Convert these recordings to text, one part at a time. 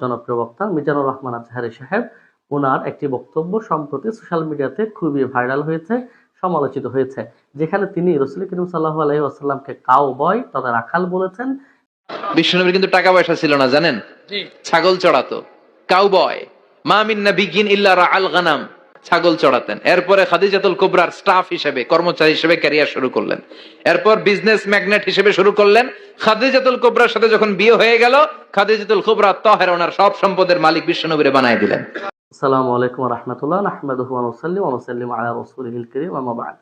জনপ্রিয় বক্তা মিজানুর রহমান আজহারি সাহেব ওনার একটি বক্তব্য সম্প্রতি সোশ্যাল মিডিয়াতে খুবই ভাইরাল হয়েছে সমালোচিত হয়েছে যেখানে তিনি রসুল করিম সাল্লাহ আলহি আসাল্লামকে কাউ বয় তথা রাখাল বলেছেন। বিশ্বনবীর কিন্তু টাকা পয়সা ছিল না জানেন? ছাগল চড়াতো। কাউবয় মা মিন বিগিন ইল্লা রাআল গানাম। ছাগল চড়াতেন। এরপরে খাদিজাতুল কুবরার স্টাফ হিসেবে, কর্মচারী হিসেবে ক্যারিয়ার শুরু করলেন। এরপর বিজনেস ম্যাগনেট হিসেবে শুরু করলেন। খাদিজাতুল কুবরার সাথে যখন বিয়ে হয়ে গেল, খাদিজাতুল কুবরা তহের ওনার সব সম্পদের মালিক বিষ্ণুনবীরে বানায় দিলেন। আসসালামু আলাইকুম রহমতুল্লাহ আলা রসুলিল করিম বাদ।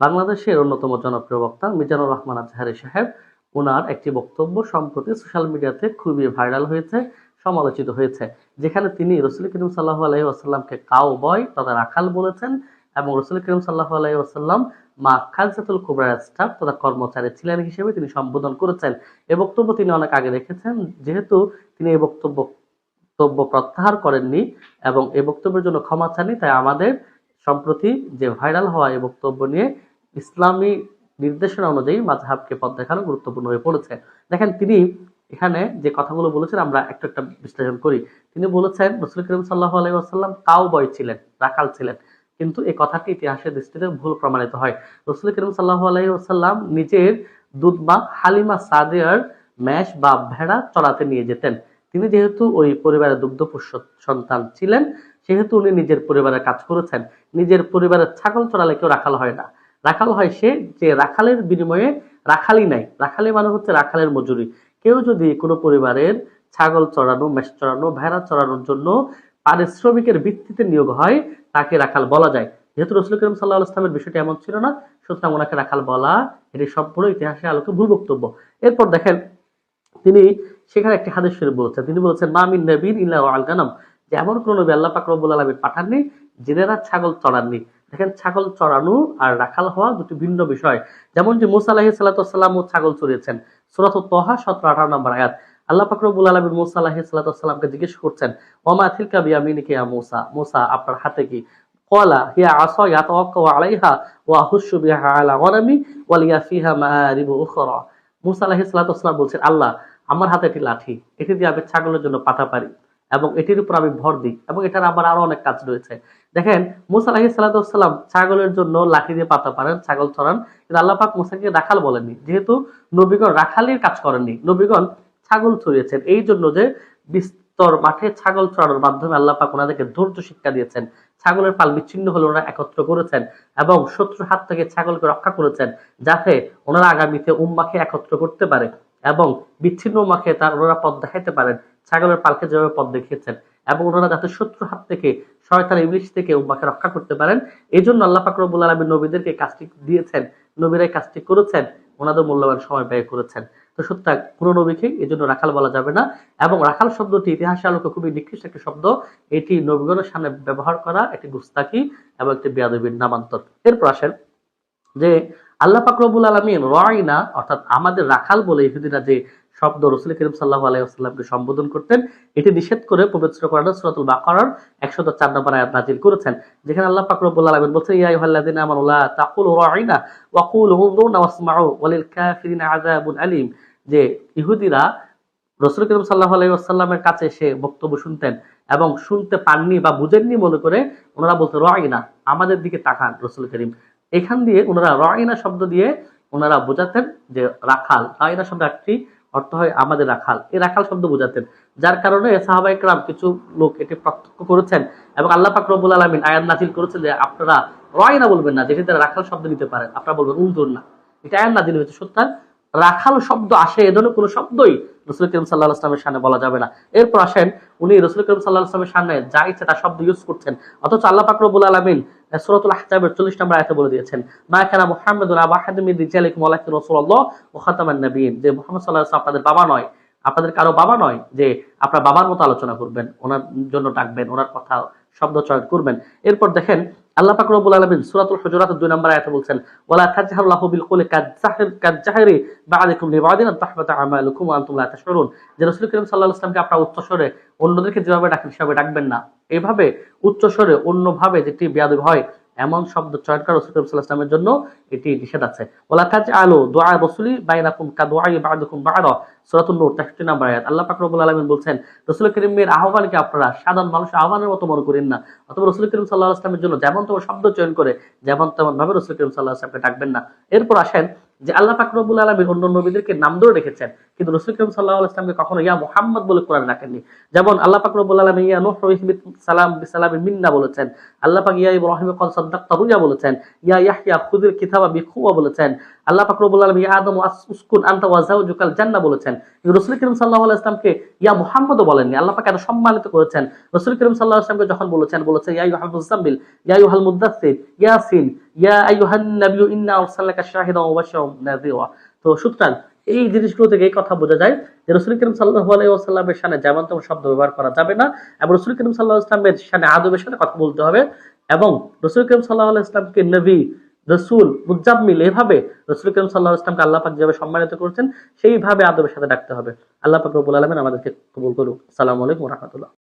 বাংলাদেশের অন্যতম জনপ্রিয় বক্তা মিজানুর রহমান আজহারি সাহেব, ওনার একটি বক্তব্য সম্প্রতি সোশ্যাল মিডিয়াতে খুবই ভাইরাল হয়েছে। সমালোচিত হয়েছে, যেখানে তিনি রসুল করিম সাল্লাহ আলহি আসাল্লামকে কাউ বয় তথা রাখাল বলেছেন এবং রসুল করিম সাল্লাহ আলহি আসাল্লাম মা খালসাতুল কুবরার স্টাফ তথা কর্মচারী ছিলেন হিসেবে তিনি সম্বোধন করেছেন। এই বক্তব্য তিনি অনেক আগে রেখেছেন, যেহেতু তিনি এই বক্তব্য বক্তব্য প্রত্যাহার করেননি এবং এই বক্তব্যের জন্য ক্ষমা চাননি, তাই আমাদের সম্প্রতি যে ভাইরাল হওয়া এই বক্তব্য নিয়ে ইসলামী নির্দেশনা অনুযায়ী মাঝহাবকে পথ দেখানো গুরুত্বপূর্ণ হয়ে পড়েছে। দেখেন, তিনি এখানে যে কথাগুলো বলেছেন, আমরা একটু একটা বিশ্লেষণ করি। তিনি বলেছেন, রসুল করিম সাল্লাহ আলাইসাল্লাম কাউ বয় ছিলেন রাখাল ছিলেন। কিন্তু এই কথাটি ইতিহাসের দৃষ্টিতে ভুল প্রমাণিত হয়। রসুল করিম সাল্লাহ আলাইসাল্লাম নিজের দুধমা হালিমা সাদিয়ার ম্যাশ বা ভেড়া চড়াতে নিয়ে যেতেন। তিনি যেহেতু ওই পরিবারের দুগ্ধপোষ্য সন্তান ছিলেন, সেহেতু উনি নিজের পরিবারের কাজ করেছেন। নিজের পরিবারের ছাগল চড়ালে কেউ রাখাল হয় না। রাখাল হয় সে যে রাখালের বিনিময়ে রাখালই নাই। রাখালি মানে হচ্ছে রাখালের মজুরি। কেউ যদি কোনো পরিবারের ছাগল চড়ানো, মেষ চড়ানো, ভেড়া চড়ানোর জন্য পারিশ্রমিকের ভিত্তিতে নিয়োগ হয়, তাকে রাখাল বলা যায়। যেহেতু রসুল করিম সাল্লাহ ইসলামের বিষয়টি এমন ছিল না, সুতরাং ওনাকে রাখাল বলা, এটি সম্পূর্ণ ইতিহাসে আলোকে ভুল বক্তব্য। এরপর দেখেন, তিনি সেখানে একটি হাদিস শরীফ বলেছেন। তিনি বলেছেন মামিন নবীন ইল্লা আল গানাম। যে এমন কোন নবী আল্লাহ পাক রব্বুল আলামিন পাঠাননি জেনেরা ছাগল চড়াননি। দেখেন, ছাগল চড়ানো আর রাখাল হওয়া দুটি ভিন্ন বিষয়। যেমন যে মুসা আলাহি সাল্লাতাম ও ছাগল চড়িয়েছেন। সুরাত তহা সতেরো আঠারো নম্বর আয়াত। আল্লাহ পাক রব্বুল আলামিন মুসা আলাহি সাল্লাতামকে জিজ্ঞেস করছেন ওমা থিলকা বিয়ামিনিকে ইয়া মুসা? মুসা, আপনার হাতে কি? আল্লাহ, আমার হাতে একটি লাঠি। এটি দিয়ে আমি ছাগলের জন্য পাতা পারি। এবং এটির উপর আমি ভর দিই এবং এটার আবার আরও অনেক কাজ রয়েছে। দেখেন, মুসা আলাহি সাল্লাহাম ছাগলের জন্য লাঠি দিয়ে পাতা পারেন ছাগল চড়ান কিন্তু আল্লাহ পাক মুসাকে রাখাল বলেননি। যেহেতু নবীগণ রাখালির কাজ করেননি, নবীগণ ছাগল ছড়িয়েছেন। এই জন্য যে বিস্তর মাঠে ছাগল চড়ানোর মাধ্যমে আল্লাহ পাক ওনাদেরকে ধৈর্য শিক্ষা দিয়েছেন। ছাগলের পাল বিচ্ছিন্ন হলে, ওনারা একত্র করেছেন এবং শত্রুর হাত থেকে ছাগলকে রক্ষা করেছেন, যাতে ওনারা আগামীতে উম্মাকে একত্র করতে পারে। এবং বিচ্ছিন্ন মাখে তার ওনারা পথ দেখাইতে পারেন। ছাগলের পালকে যেভাবে পথ দেখিয়েছেন এবং ওনারা যাতে শত্রুর হাত থেকে, শয়তান ইংলিশ থেকে উম্মাকে রক্ষা করতে পারেন এই জন্য আল্লাহ ফাকরবুল আলমী নবীদেরকে কাজটি দিয়েছেন নবীরাই কাজটি করেছেন, ওনাদের মূল্যবান সময় ব্যয় করেছেন। তো সুতরাং কোনো নবীকে এই জন্য রাখাল বলা যাবে না এবং রাখাল শব্দটি ইতিহাসে আলোকে খুবই নিকৃষ্ট একটি শব্দ। এটি নবীগণের সামনে ব্যবহার করা একটি গুস্তাকি এবং একটি বেয়াদবির নামান্তর। এরপর আসেন যে আল্লাহ পাকরবুল আলমিন রয়না অর্থাৎ আমাদের রাখাল বলে ইহুদিরা যে শব্দ রসুল করিম সাল্লাহ আলাইসাল্লামকে সম্বোধন করতেন, এটি নিষেধ করে পবিত্র করানো সুরাতুল বাকারার একশত চার নম্বর আয়াত নাজিল করেছেন, যেখানে আল্লাহ পাকরবুল আলমিন বলছেন, ইয়া ইহাল্লাদিন আমানুল্লাহ তাকুল রয়না ওয়াকুল হুন্দুনা ওয়ালিল কাফিরিন আযাবুন আলিম যে ইহুদিরা রসুল করিম সাল্লাহ আলাইসাল্লামের কাছে এসে বক্তব্য শুনতেন এবং শুনতে পাননি বা বুঝেননি মনে করে, ওনারা বলতো রয়না আমাদের দিকে তাকান রসুল করিম এখান দিয়ে ওনারা রাইনা শব্দ দিয়ে ওনারা বোঝাতেন যে রাখাল। রাইনা শব্দ একটি অর্থ হয় আমাদের রাখাল। এই রাখাল শব্দ বোঝাতেন। যার কারণে সাহাবাইকরাম কিছু লোক এটি প্রত্যক্ষ করেছেন এবং আল্লাহ পাক রব্বুল আলমিন আয়াত নাজিল করেছেন যে আপনারা রয়না বলবেন না, যেটি তারা রাখাল শব্দ নিতে পারেন। আপনারা বলবেন উন্দুর না। এটা আয়াত নাজিল হয়েছে। সত্যার রাখাল শব্দ আসে এ ধরনের কোনো শব্দই রসুল করিম সাল্লাহ আসলামের সামনে বলা যাবে না। এরপর আসেন উনি রসুল করিম সাল্লাহ আসলামের সামনে যা ইচ্ছে তার শব্দ ইউজ করছেন। অথচ আল্লাহ পাকরবুল আলমিন সুরাতুল আহজাবের চল্লিশ নম্বর আয়তে বলে দিয়েছেন, মা কেনা মোহাম্মদ আবা হাদিমির রিজালিকুম আলাইকুম রাসূলুল্লাহ ওয়া খাতামান নবীন যে মুহাম্মদ আলাইহি আপনাদের বাবা নয়, আপনাদের কারও বাবা নয়, যে আপনার বাবার মতো আলোচনা করবেন, ওনার জন্য ডাকবেন, ওনার কথা শব্দ চয়ন করবেন। এরপর দেখেন আল্লাহ পাক রব্বুল আলামিন সূরাতুল হুজুরাত 2 নম্বর আয়াতে বলছেন, ওয়ালা তাজহারু লাহু বিল তাহবাত আমালুকুম ওয়া আনতুম লা তাশউরুন। যে রাসূল করিম সাল্লাল্লাহু আলাইহি ওয়াসাল্লামকে আপনারা উচ্চ স্বরে অন্যদেরকে যেভাবে ডাকেন, সেভাবে ডাকবেন না। এভাবে উচ্চ স্বরে অন্যভাবে যেটি বেয়াদবি হয় এমন শব্দ চয়ন করা রসুল করিম জন্য এটি নিষেধ আছে। ওলা কাজ আলো দোয়া রসুলি বাইনাকুম কা সুরাতুল নূর আয়াত। আল্লাহ পাক রব্বুল আলামিন বলছেন, রসুল করিমের আহ্বানকে আপনারা সাধারণ মানুষ আহ্বানের মতো মনে করেন না। অথবা রসুল করিম সাল্লাহ জন্য যেমন তেমন শব্দ চয়ন করে যেমন তেমন ভাবে রসুল করিম সাল্লাহ ইসলামকে ডাকবেন না। এরপর আসেন যে আল্লাহ ফাকরবুল আলমীর অন্য নবীদেরকে নাম ধরে রেখেছেন। কিন্তু রসুল করিম সাল্লাহ ইসলামকে কখনো ইয়া মোহাম্মদ বলে কোরআন রাখেননি। যেমন আল্লাহ ফাকরবুল আলম ইয়া নূহ সালাম বিসালামিন মিন্না বলেছেন। আল্লাহ পাক ইয়া ইব্রাহিম কল সদ্দাক বলেছেন। ইয়া ইয়াহিয়া খুদির কিতাবা বিখুয়া বলেছেন। আল্লাহ আলামিন ইয়া আদম উসকুন আনতা ওয়া যাওজুকাল জান্নাহ বলেছেন। রসুল করিম সাল্লাহ ইসলামকে ইয়া মুহাম্মদও বলেননি। আল্লাহ পাক এত সম্মানিত করেছেন। রসুল করিম সাল্লাহ ইসলামকে যখন বলেছেন বলেছেন, ইয়া ইউহাল মুজাম্মিল ইয়া ইউহাল ইয়াসিন, ইয়া আইয়ুহান ইন্না আরসালনাকা ওয়া তো সুতরাং এই জিনিসগুলো থেকে এই কথা বোঝা যায় যে রসুল করিম সাল্লাহ সামনে শব্দ ব্যবহার করা যাবে না এবং রসুল করিম সাল্লাহ ইসলামের সামনে আদবের সাথে কথা বলতে হবে এবং রসুল করিম সাল্লাহ ইসলামকে নবী রসুল মুজাম্মিল এভাবে রসুল করিম সাল্লাহ ইসলামকে আল্লাহ পাক যেভাবে সম্মানিত করছেন, সেইভাবে আদবের সাথে ডাকতে হবে। আল্লাহ পাক রবুল আলমেন আমাদেরকে কবুল করুক। সালাম আলাইকুম রহমতুল্লাহ।